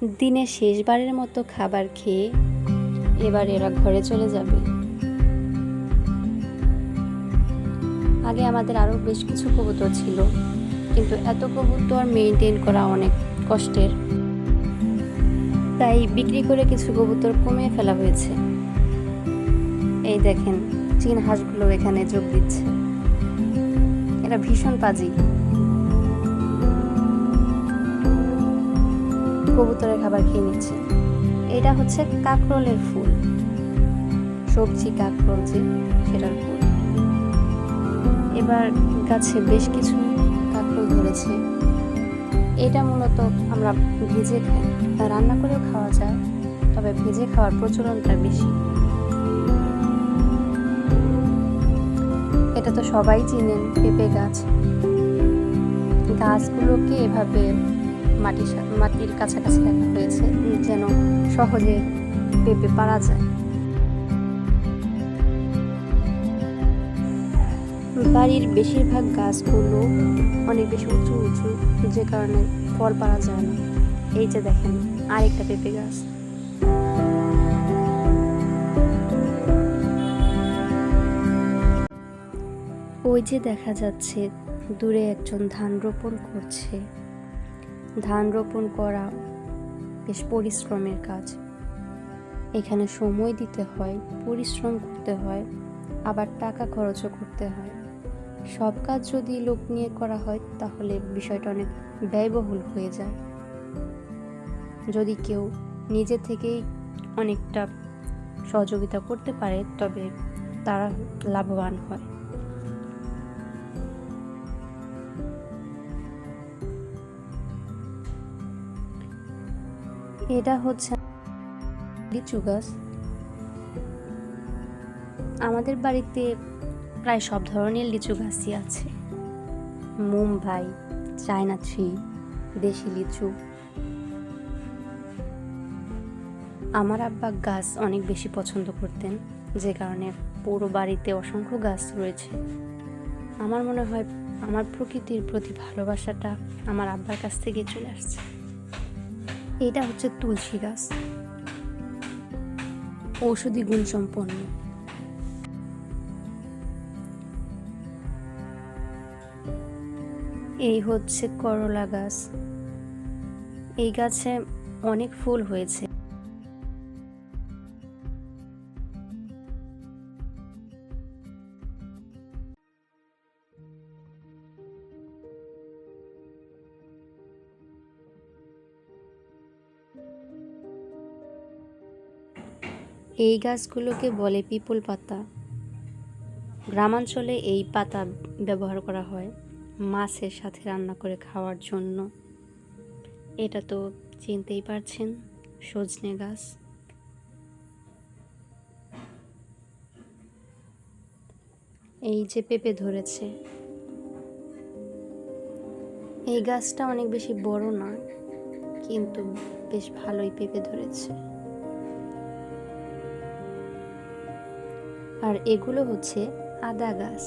দিনের শেষবারের মতো খাবার খেয়ে এবার এরা ঘরে চলে যাবে। আগে আমাদের আরও বেশ কিছু কবুতর ছিল, কিন্তু এত কবুতর মেনটেন করা অনেক কষ্টের। তাই বিক্রি করে কিছু কবুতর কমিয়ে ফেলা হয়েছে। এই দেখেন, চীন হাঁসগুলো এখানে যোগ দিচ্ছে। এরা ভীষণ পাজি। কবুতরের খাবার খেয়ে নিচ্ছে। এটা হচ্ছে কাকরোলের ফুল। সবজি কাকরোল যে, সেটার ফুল। এবার গাছে বেশ কিছু কাকরোল ধরেছে। এটা মূলত আমরা ভেজে খাই রান্না করেও খাওয়া যায়, তবে ভেজে খাওয়ার প্রচলনটা বেশি। এটা তো সবাই চিনেন, পেঁপে গাছ। গাছগুলোকে এভাবে মাটির মাটির কাছাকাছি রাখা হয়েছে, যেন সহজে পেঁপে পারা যায়। বাড়ির বেশিরভাগ গাছগুলো অনেক বেশি উঁচু উঁচু, যে কারণে ফল পারা যায় না। এই যে দেখেন, আরেকটা পেঁপে গাছ। ওই যে দেখা যাচ্ছে, দূরে একজন ধান রোপণ করছে। ধান রোপণ করা বেশ পরিশ্রমের কাজ। এখানে সময় দিতে হয়, পরিশ্রম করতে হয়, আবার টাকা খরচও করতে হয়। সব কাজ যদি লোক নিয়ে করা হয়, তাহলে বিষয়টা অনেক ব্যয়বহুল হয়ে যায়। যদি কেউ নিজে থেকেই অনেকটা সহযোগিতা করতে পারে, তবে তারা লাভবান হয়। এটা হচ্ছে লিচু গাছ। আমাদের বাড়িতে প্রায় সব ধরনের লিচু গাছই আছে। মুম্বাই, চায়না থ্রি, দেশি লিচু। আমার আব্বা গাছ অনেক বেশি পছন্দ করতেন, যে কারণে পুরো বাড়িতে অসংখ্য গাছ রয়েছে। আমার মনে হয় আমার প্রকৃতির প্রতি ভালোবাসাটা আমার আব্বার কাছ থেকে চলে আসছে। এটা হচ্ছে তুলসী গাছ। ঔষধি গুণ সম্পন্ন। এই হচ্ছে করলা গাছ। এই গাছে অনেক ফুল হয়েছে। এই গাছগুলোকে বলে পিপল পাতা। গ্রামাঞ্চলে এই পাতা ব্যবহার করা হয় মাছের সাথে রান্না করে খাওয়ার জন্য। এটা তো চিনতেই পারছেন, সজনে গাছ। এই যে পেঁপে ধরেছে। এই গাছটা অনেক বেশি বড় না, কিন্তু বেশ ভালোই পেঁপে ধরেছে। আর এগুলো হচ্ছে আদা গাছ।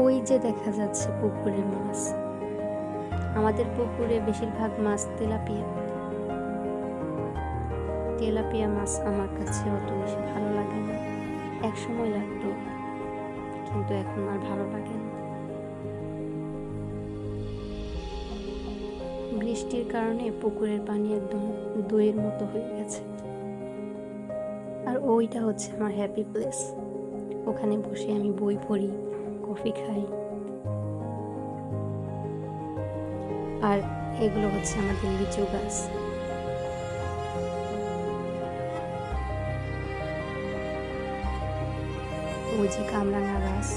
ওই যে দেখা যাচ্ছে পুকুরে মাছ। আমাদের পুকুরে বেশিরভাগ মাছ তেলাপিয়া। তেলাপিয়া মাছ আমার কাছে অত বেশি ভালো লাগে না। এক সময় লাগতো, কিন্তু এখন আর ভালো লাগে না। বৃষ্টির কারণে পুকুরের পানি একদম দইয়ের মতো হয়ে গেছে। আর ওইটা হচ্ছে আমার হ্যাপি প্লেস ওখানে বসে আমি বই পড়ি কফি খাই। আর এগুলো হচ্ছে আমাদের লিচু গাছ। ওই যে কামরাঙা গাছ।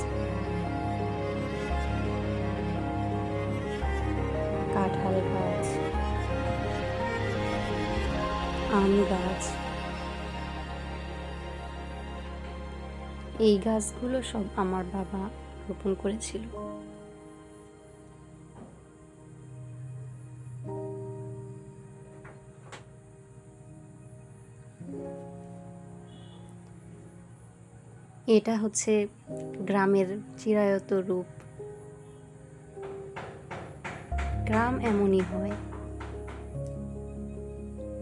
আম গাছ। এই গাছগুলো সব আমার বাবা রোপণ করেছিল। এটা হচ্ছে গ্রামের চিরায়ত রূপ। গ্রাম এমনই হয়।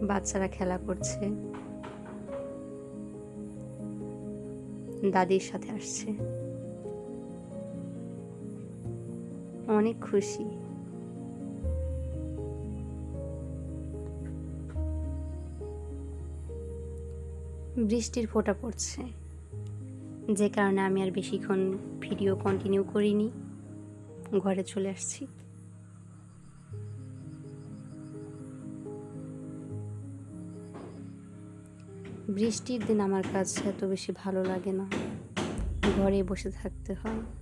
বাচ্চারা খেলা করছে। দাদির সাথে আসছে। অনেক খুশি। বৃষ্টির ফোঁটা পড়ছে। যে কারণে আমি আর বেশিক্ষণ ভিডিও কন্টিনিউ করিনি। ঘরে চলে আসছি। বৃষ্টির দিন আমার কাছে এত বেশি ভালো লাগে না। ঘরে বসে থাকতে হয়।